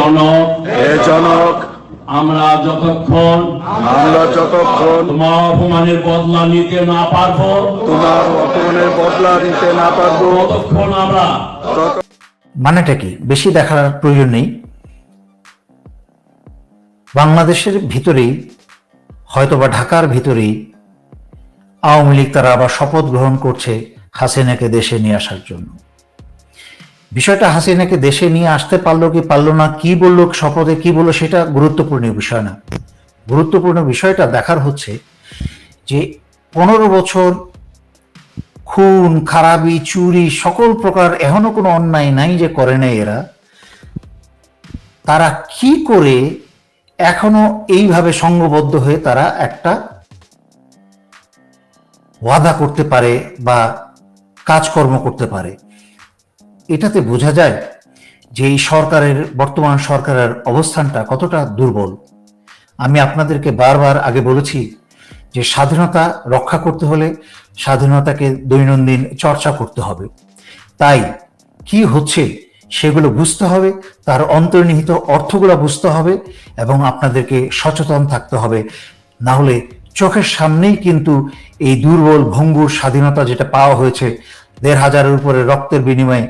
জনক। হে জনক। আমরা যতক্ষণ আমরা যতক্ষণ তোমার অপমানের বদলা নিতে না পারব তোমার অপমানের বদলা নিতে না পারব ততক্ষণ আমরা মানেটা কি? বেশি দেখার প্রয়োজন নেই? বাংলাদেশের ভিতরেই হয়তোবা ঢাকার ভিতরেই আওয়ামী লীগ তারা আবার শপথ গ্রহণ করছে হাসিনাকে দেশে নিয়ে আসার জন্য। বিষয়টা হাসিনাকে দেশে নিয়ে আসতে পারল কি পারল না, কি বলল, শপথে কি বলল, সেটা গুরুত্বপূর্ণ বিষয় না। গুরুত্বপূর্ণ বিষয়টা দেখার হচ্ছে যে পনেরো বছর খুন, খারাপি, চুরি, সকল প্রকার এখনও কোনো অন্যায় নাই যে করে নাই এরা। তারা কি করে এখনও এইভাবে সঙ্গবদ্ধ হয়ে তারা একটা ওয়াদা করতে পারে বা কাজকর্ম করতে পারে? এটাতে বোঝা যায় যে এই সরকারের, বর্তমান সরকারের অবস্থানটা কতটা দুর্বল। আমি আপনাদেরকে বারবার আগে বলেছি যে স্বাধীনতা রক্ষা করতে হলে স্বাধীনতাকে দৈনন্দিন চর্চা করতে হবে। তাই কি হচ্ছে সেগুলো বুঝতে হবে, তার অন্তর্নিহিত অর্থগুলো বুঝতে হবে এবং আপনাদেরকে সচেতন থাকতে হবে। না হলে চোখের সামনেই কিন্তু এই দুর্বল, ভঙ্গুর স্বাধীনতা যেটা পাওয়া হয়েছে, দেড় হাজারের উপরে রক্তের বিনিময়ে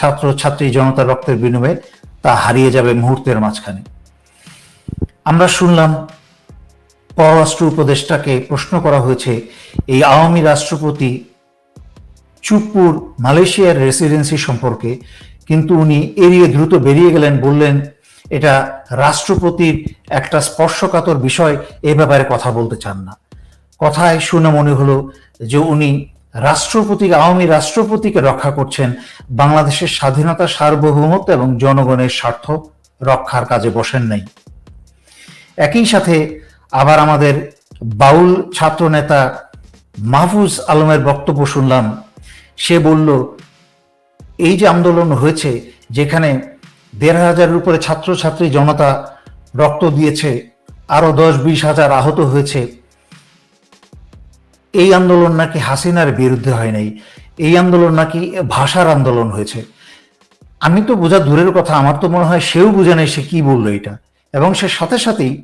ছাত্র, ছাত্রী, জনতার রক্তের বিনিময়ে তা হারিয়ে যাবে মুহূর্তের মাঝখানে। আমরা শুনলাম পররাষ্ট্র উপদেষ্টাকে প্রশ্ন করা হয়েছে, এই আওয়ামী রাষ্ট্রপতি চুপ্পুর মালয়েশিয়ার রেসিডেন্সি সম্পর্কে, কিন্তু উনি এড়িয়ে দ্রুত বেরিয়ে গেলেন, বললেন, এটা রাষ্ট্রপতির একটা স্পর্শকাতর বিষয়, এ ব্যাপারে কথা বলতে চান না। কথায় শুনে মনে হলো যে উনি রাষ্ট্রপতি, আওয়ামী রাষ্ট্রপতিকে রক্ষা করছেন বাংলাদেশের স্বাধীনতা সার্বভৌমত্ব এবং জনগণের স্বার্থ রক্ষার কাজে বসেন নাই। একই সাথে আবার আমাদের বাউল ছাত্র নেতা মাহফুজ আলমের বক্তব্য শুনলাম। সে বলল, এই যে আন্দোলন হয়েছে, যেখানে দেড় হাজারের উপরে ছাত্রছাত্রী জনতা রক্ত দিয়েছে আরও দশ বিশ হাজার আহত হয়েছে এই আন্দোলন নাকি হাসিনার বিরুদ্ধে হয় নাই? এই আন্দোলন নাকি ভাষার আন্দোলন হয়েছে? আমি তো বোঝা দূরের কথা, আমার তো মনে হয় সেও বুঝে নেই সে কি বলল এটা। এবং সে সাথে সাথেই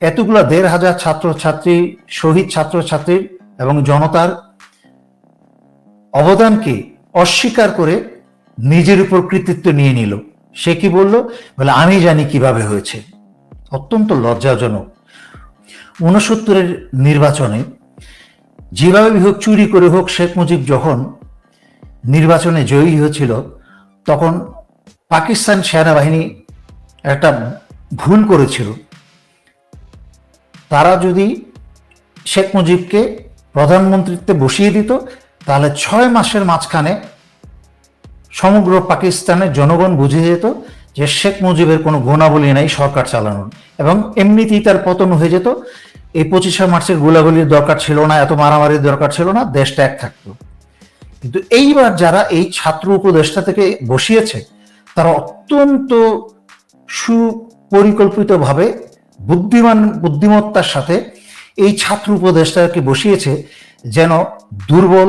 এতগুলা দেড় হাজার ছাত্রছাত্রী, শহীদ ছাত্রছাত্রীর এবং জনতার অবদানকে অস্বীকার করে নিজের উপর কৃতিত্ব নিয়ে নিল। সে কি বলল? বলে, আমি জানি কীভাবে হয়েছে। অত্যন্ত লজ্জাজনক। উনসত্তরের নির্বাচনে যেভাবে হোক, চুরি করে হোক, শেখ মুজিব যখন নির্বাচনে জয়ী হয়েছিল, তখন পাকিস্তান সেনাবাহিনী একটা ভুল করেছিল। তারা যদি শেখ মুজিবকে প্রধানমন্ত্রীত্বে বসিয়ে দিত, তাহলে ছয় মাসের মাঝখানে সমগ্র পাকিস্তানের জনগণ বুঝে যেত যে শেখ মুজিবের কোনো গুণাবলী নাই সরকার চালানোর। এবং এমনিতেই তার পতন হয়ে যেত। এই পঁচিশে মার্চের গোলাগুলির দরকার ছিল না, এত মারামারির দরকার ছিল না, দেশটা এক থাকতো। কিন্তু এইবার যারা এই ছাত্র উপদেষ্টা থেকে বসিয়েছে, তারা অত্যন্ত সুপরিকল্পিতভাবে বুদ্ধিমান, বুদ্ধিমত্তার সাথে এই ছাত্র উপদেষ্টাকে বসিয়েছে যেন দুর্বল,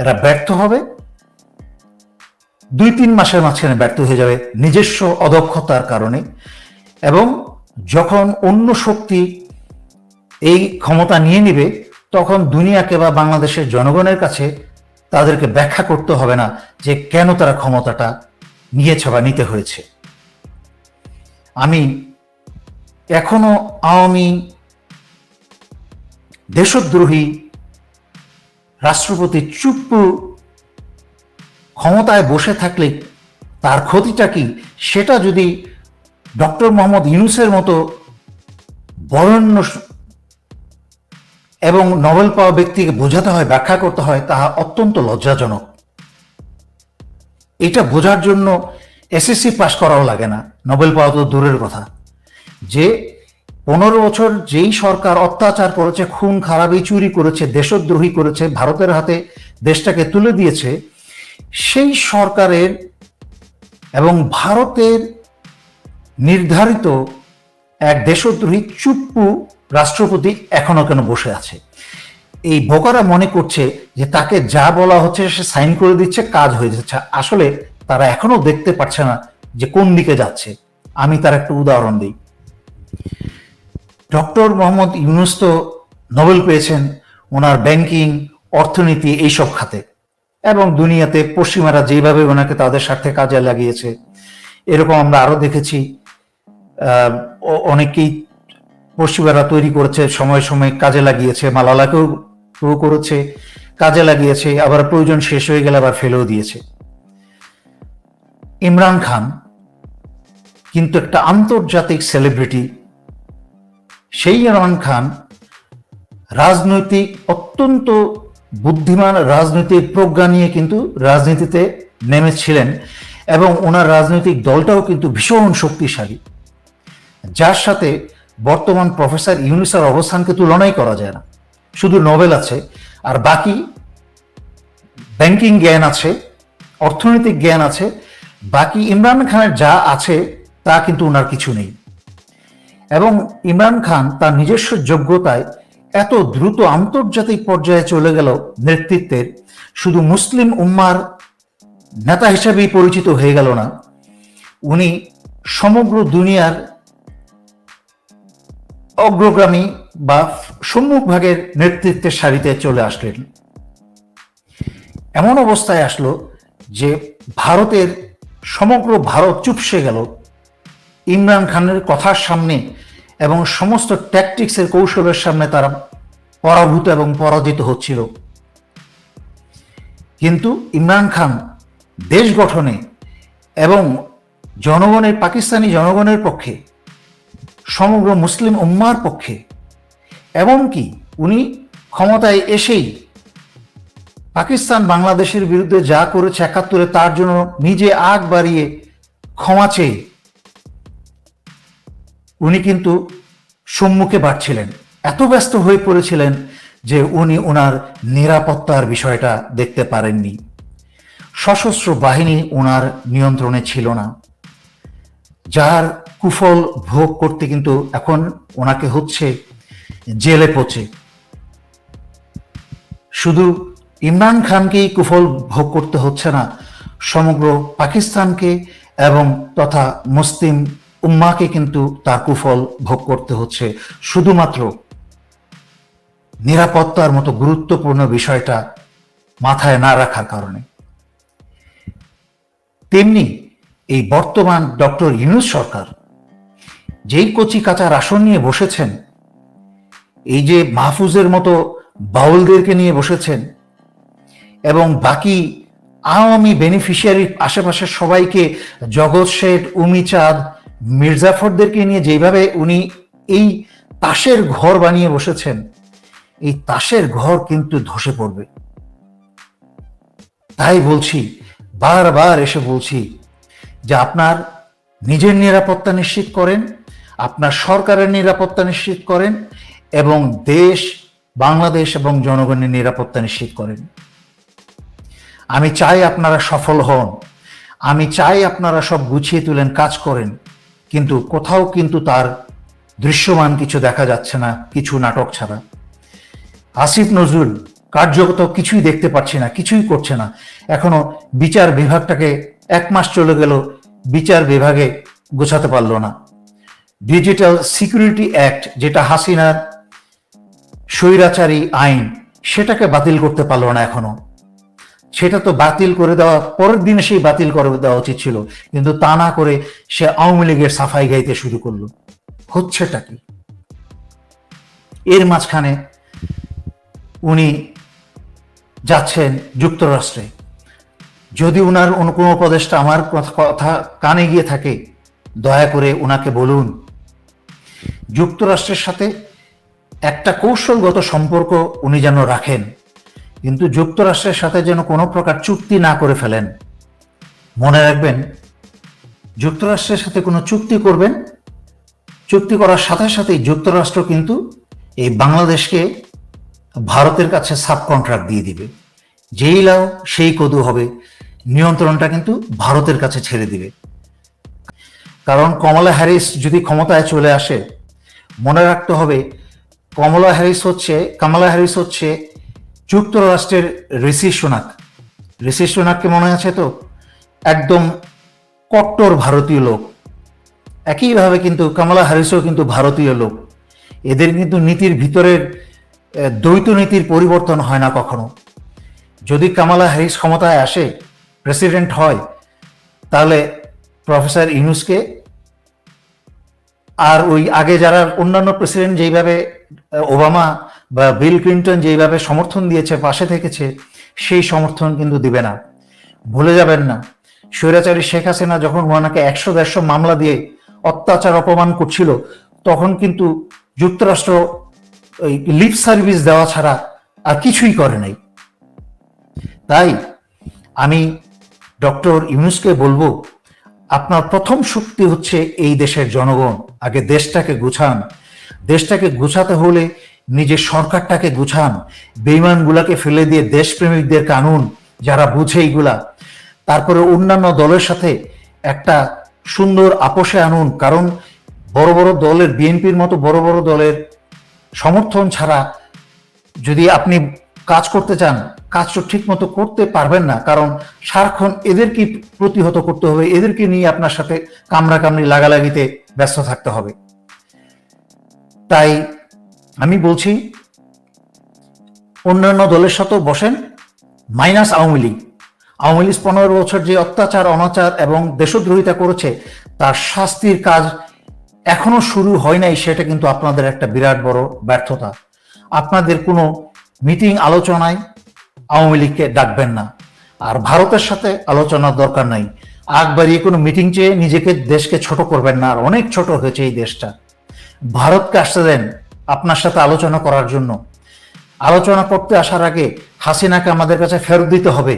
এরা ব্যর্থ হবে, দুই তিন মাসের মাঝখানে ব্যর্থ হয়ে যাবে নিজস্ব অদক্ষতার কারণে এবং যখন অন্য শক্তি এই ক্ষমতা নিয়ে নিবে, তখন দুনিয়াকে বা বাংলাদেশের জনগণের কাছে তাদেরকে ব্যাখ্যা করতে হবে না যে কেন তারা ক্ষমতাটা নিয়েছে বা নিতে হয়েছে। আমি এখনও আওয়ামী দেশদ্রোহী রাষ্ট্রপতি চুপ্পু ক্ষমতায় বসে থাকলে তার ক্ষতিটা কি? সেটা যদি ডক্টর মোহাম্মদ ইউনুসের মতো বরেণ্য এবং নোবেল পাওয়া ব্যক্তিকে বোঝাতে হয়, ব্যাখ্যা করতে হয়, তাহা অত্যন্ত লজ্জাজনক। এটা বোঝার জন্য এসএসসি পাশ করাও লাগে না। নোবেল পাওয়া তো দূরের কথা। যে পনেরো বছর যেই সরকার অত্যাচার করেছে, খুন, খারাপি চুরি করেছে, দেশদ্রোহী করেছে, ভারতের হাতে দেশটাকে তুলে দিয়েছে, সেই সরকারের এবং ভারতের নির্ধারিত এক দেশদ্রোহী চুপ্পু রাষ্ট্রপতি এখনও কেন বসে আছে? এই বোকারা মনে করছে যে তাকে যা বলা হচ্ছে সে সাইন করে দিচ্ছে, কাজ হয়ে যাচ্ছে। আসলে তারা এখনও দেখতে পাচ্ছে না যে কোন দিকে যাচ্ছে। আমি তার একটা উদাহরণ দিই। ডক্টর মোহাম্মদ ইউনুস তো নোবেল পেয়েছেন ওনার ব্যাংকিং, অর্থনীতি, এইসব খাতে। এবং দুনিয়াতে পশ্চিমারা যেভাবে ওনাকে তাদের স্বার্থে কাজে লাগিয়েছে। এরকম আমরা আরও দেখেছি। অনেকেই পশ্চিমারা তৈরি করেছে, সময় সময় কাজে লাগিয়েছে, মালালাকেও কেউ করেছে, কাজে লাগিয়েছে, আবার প্রয়োজন শেষ হয়ে গেলে আবার ফেলেও দিয়েছে। ইমরান খান কিন্তু একটা আন্তর্জাতিক সেলিব্রিটি। সেই ইমরান খান রাজনৈতিক, অত্যন্ত বুদ্ধিমান রাজনৈতিক প্রজ্ঞা নিয়ে কিন্তু রাজনীতিতে নেমেছিলেন এবং ওনার রাজনৈতিক দলটাও কিন্তু ভীষণ শক্তিশালী। যার সাথে বর্তমান প্রফেসর ইউনিসের অবস্থানকে তুলনাই করা যায় না। শুধু নোবেল আছে, আর বাকি ব্যাংকিং জ্ঞান আছে, অর্থনৈতিক জ্ঞান আছে, বাকি ইমরান খানের যা আছে, তা কিন্তু ওনার কিছু নেই। এবং ইমরান খান তার নিজস্ব যোগ্যতায় এত দ্রুত আন্তর্জাতিক পর্যায়ে চলে গেল নেতৃত্বের, শুধু মুসলিম উম্মার নেতা হিসেবেই পরিচিত হয়ে গেল না। উনি সমগ্র দুনিয়ার অগ্রগামী বা সম্মুখ ভাগের নেতৃত্বের সারিতে চলে আসলেন। এমন অবস্থায় আসলো যে ভারতের সমগ্র ভারত চুপসে গেল। ইমরান খানের কথার সামনে এবং সমস্ত ট্যাকটিক্সের কৌশলের সামনে তারা পরাভূত এবং পরাজিত হচ্ছিল। কিন্তু ইমরান খান দেশ গঠনে এবং জনগণের, পাকিস্তানি জনগণের পক্ষে সমগ্র মুসলিম উম্মার পক্ষে। এমনকি উনি ক্ষমতায় এসেই পাকিস্তান বাংলাদেশের বিরুদ্ধে যা করেছে একাত্তরে তার জন্য নিজে আগ বাড়িয়ে ক্ষমা চেয়ে উনি কিন্তু সম্মুখে বাড়ছিলেন। এত ব্যস্ত হয়ে পড়েছিলেন যে উনি ওনার নিরাপত্তার বিষয়টা দেখতে পারেননি। সশস্ত্র বাহিনী ওনার নিয়ন্ত্রণে ছিল না। যার কুফল ভোগ করতে কিন্তু এখন ওনাকে হচ্ছে জেলে পচে। শুধু ইমরান খানকেই কুফল ভোগ করতে হচ্ছে না, সমগ্র পাকিস্তানকে এবং তথা মুসলিম উম্মাকে কিন্তু তার কুফল ভোগ করতে হচ্ছে। শুধুমাত্র নিরাপত্তার মতো গুরুত্বপূর্ণ বিষয়টা মাথায় না রাখার কারণে। তেমনি এই বর্তমান ডক্টর ইউনুস সরকার যেই কচি কাঁচার আসন নিয়ে বসেছেন, এই যে মাহফুজের মতো বাউলদেরকে নিয়ে বসেছেন, এবং বাকি আওয়ামী বেনিফিশিয়ারির আশেপাশে সবাইকে জগৎ শেঠ উমিচাঁদ মির্জাফরদেরকে নিয়ে যেভাবে উনি এই তাসের ঘর বানিয়ে বসেছেন, এই তাসের ঘর কিন্তু ধসে পড়বে। তাই বলছি, বারবার এসে বলছি যে আপনার নিজের নিরাপত্তা নিশ্চিত করেন আপনার সরকারের নিরাপত্তা নিশ্চিত করেন এবং দেশ, বাংলাদেশ এবং জনগণের নিরাপত্তা নিশ্চিত করেন। আমি চাই আপনারা সফল হন। আমি চাই আপনারা সব গুছিয়ে তুলেন, কাজ করেন। কিন্তু কোথাও কিন্তু তার দৃশ্যমান কিছু দেখা যাচ্ছে না, কিছু নাটক ছাড়া। আসিফ নজরুল কার্যগত কিছুই দেখতে পাচ্ছি না, কিছুই করছে না। এখনও বিচার বিভাগটাকে এক মাস চলে গেল, বিচার বিভাগে গোছাতে পারল না। ডিজিটাল সিকিউরিটি অ্যাক্ট যেটা হাসিনার স্বৈরাচারী আইন, সেটাকে বাতিল করতে পারল না এখনও। সেটা তো বাতিল করে দেওয়া, পরের দিনে সেই বাতিল করে দেওয়া উচিত ছিল। কিন্তু তা না করে সে আওয়ামী লীগের সাফাই গাইতে শুরু করল। হচ্ছেটা কি? এর মাঝখানে উনি যাচ্ছেন যুক্তরাষ্ট্রে। যদি উনার কোনো উপদেশটা আমার কথা কানে গিয়ে থাকে, দয়া করে ওনাকে বলুন। যুক্তরাষ্ট্রের সাথে একটা কৌশলগত সম্পর্ক উনি যেন রাখেন, কিন্তু যুক্তরাষ্ট্রের সাথে যেন কোনো প্রকার চুক্তি না করে ফেলেন। মনে রাখবেন, যুক্তরাষ্ট্রের সাথে কোনো চুক্তি করবেন, চুক্তি করার সাথে সাথেই যুক্তরাষ্ট্র কিন্তু এই বাংলাদেশকে ভারতের কাছে সাব কন্ট্রাক্ট দিয়ে দিবে। যেই লাও সেই কদু হবে, নিয়ন্ত্রণটা কিন্তু ভারতের কাছে ছেড়ে দিবে। কারণ কমলা হ্যারিস যদি ক্ষমতায় চলে আসে মনে রাখতে হবে, কমলা হ্যারিস হচ্ছে, কমলা হ্যারিস হচ্ছে যুক্তরাষ্ট্রের ঋষি সোনাক। ঋষি সোনাককে মনে আছে তো? একদম কট্টর ভারতীয় লোক। একইভাবে কিন্তু কামালা হ্যারিসও কিন্তু ভারতীয় লোক। এদের কিন্তু নীতির ভিতরের দ্বৈত নীতির পরিবর্তন হয় না কখনো। যদি কামালা হ্যারিস ক্ষমতায় আসে, প্রেসিডেন্ট হয়, তাহলে প্রফেসর ইউনুসকে আর ওই আগে যারা অন্যান্য প্রেসিডেন্ট যেইভাবে ওবামা বা বিল ক্লিন্টন যেইভাবে সমর্থন দিয়েছে, পাশে থেকেছে, সেই সমর্থন কিন্তু দিবে না। ভুলে যাবেন না, স্বৈরাচারী শেখ হাসিনা যখন ওনাকে একশো দেড়শো মামলা দিয়ে অত্যাচার, অপমান করছিল, তখন কিন্তু যুক্তরাষ্ট্র ওই লিপ সার্ভিস দেওয়া ছাড়া আর কিছুই করে নাই। তাই আমি ডক্টর ইউনুসকে বলব আপনার প্রথম শক্তি হচ্ছে এই দেশের জনগণ। আগে দেশটাকে গুছান। দেশটাকে গুছাতে হলে নিজের সরকারটাকে গুছান। বেইমানগুলাকে ফেলে দিয়ে দেশপ্রেমিকদের কানুন, যারা বুঝে এইগুলা। তারপরে অন্যান্য দলের সাথে একটা সুন্দর আপোষে আনুন, কারণ বড় বড় দলের, বিএনপির মতো বড় বড় দলের সমর্থন ছাড়া যদি আপনি কাজ করতে চান কাজটা ঠিক মতো করতে পারবেন না। কারণ সারাক্ষণ এদেরকে প্রতিহত করতে হবে, এদেরকে নিয়ে আপনার সাথে কামড়া কামড়ি লাগালাগিতে ব্যস্ত থাকতে হবে। তাই আমি বলছি, অন্যান্য দলের সাথেও বসেন, মাইনাস আওয়ামী লীগ। আওয়ামী লীগ পনেরো বছর যে অত্যাচার, অনাচার এবং দেশদ্রোহিতা করেছে, তার শাস্তির কাজ এখনও শুরু হয় নাই, সেটা কিন্তু আপনাদের একটা বিরাট বড় ব্যর্থতা। আপনাদের কোনো মিটিং, আলোচনায় আওয়ামী লীগকে ডাকবেন না। আর ভারতের সাথে আলোচনার দরকার নাই। আগ কোনো মিটিং চেয়ে নিজেকে দেশকে ছোট করবেন না। আর অনেক ছোট হয়েছে এই দেশটা। ভারতকে আসতে দেন আপনার সাথে আলোচনা করার জন্য। আলোচনা করতে আসার আগে হাসিনাকে আমাদের কাছে ফেরত দিতে হবে।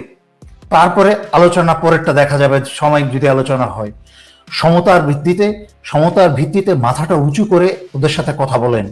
তারপরে আলোচনা পরেরটা দেখা যাবে, সময় যদি আলোচনা হয়। সমতার ভিত্তিতে সমতার ভিত্তিতে মাথাটা উঁচু করে ওদের সাথে কথা বলেন।